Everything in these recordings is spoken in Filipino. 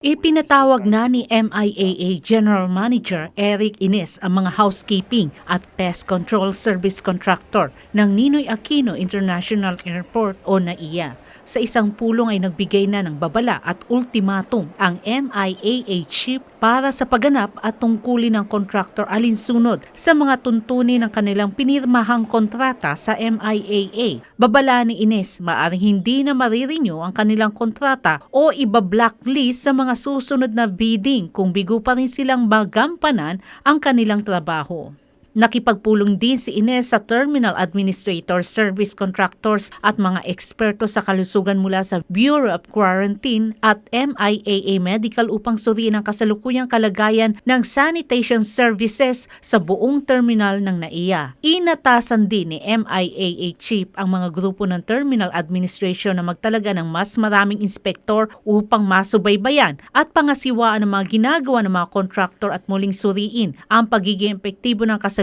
Ipinatawag na ni MIAA General Manager Eric Ines ang mga housekeeping at pest control service contractor ng Ninoy Aquino International Airport o NAIA. Sa isang pulong ay nagbigay na ng babala at ultimatum ang MIAA chief para sa pagganap at tungkulin ng contractor alinsunod sa mga tuntunin ng kanilang pinirmahang kontrata sa MIAA. Babala ni Ines, maaring hindi na marirenew ang kanilang kontrata o iba-blacklist sa mga susunod na bidding kung bigo pa rin silang magampanan ang kanilang trabaho. Nakipagpulong din si Ines sa Terminal Administrator, Service Contractors at mga eksperto sa kalusugan mula sa Bureau of Quarantine at MIAA Medical upang suriin ang kasalukuyang kalagayan ng sanitation services sa buong terminal ng NAIA. Inatasan din ni MIAA Chief ang mga grupo ng Terminal Administration na magtalaga ng mas maraming inspektor upang masubaybayan at pangasiwaan ang mga ginagawa ng mga contractor at muling suriin ang pagiging epektibo ng kasalukuyang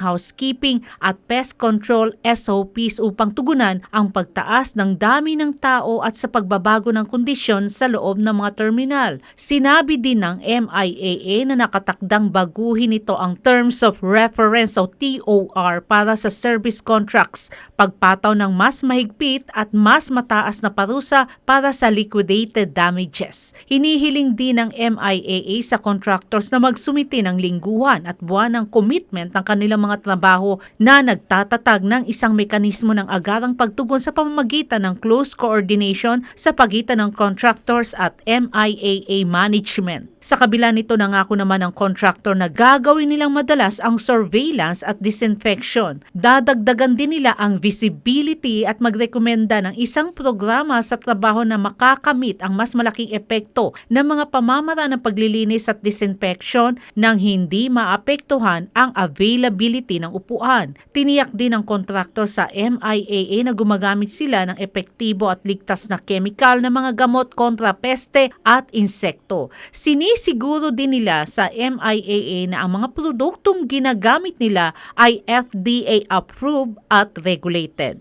housekeeping at pest control SOPs upang tugunan ang pagtaas ng dami ng tao at sa pagbabago ng kondisyon sa loob ng mga terminal. Sinabi din ng MIAA na nakatakdang baguhin ito ang Terms of Reference o TOR para sa service contracts, pagpataw ng mas mahigpit at mas mataas na parusa para sa liquidated damages. Hinihiling din ng MIAA sa contractors na magsumiti ng lingguhan at buwan ng commitment kanilang mga trabaho na nagtatatag ng isang mekanismo ng agarang pagtugon sa pamamagitan ng close coordination sa pagitan ng contractors at MIAA management. Sa kabila nito nangako naman ng contractor na gagawin nilang madalas ang surveillance at disinfection. Dadagdagan din nila ang visibility at magrekomenda ng isang programa sa trabaho na makakamit ang mas malaking epekto ng mga pamamaraan ng paglilinis at disinfection nang hindi maapektuhan ang availability ng upuan. Tiniyak din ng kontraktor sa MIAA na gumagamit sila ng epektibo at ligtas na chemical na mga gamot kontra peste at insekto. Sinisiguro din nila sa MIAA na ang mga produktong ginagamit nila ay FDA approved at regulated.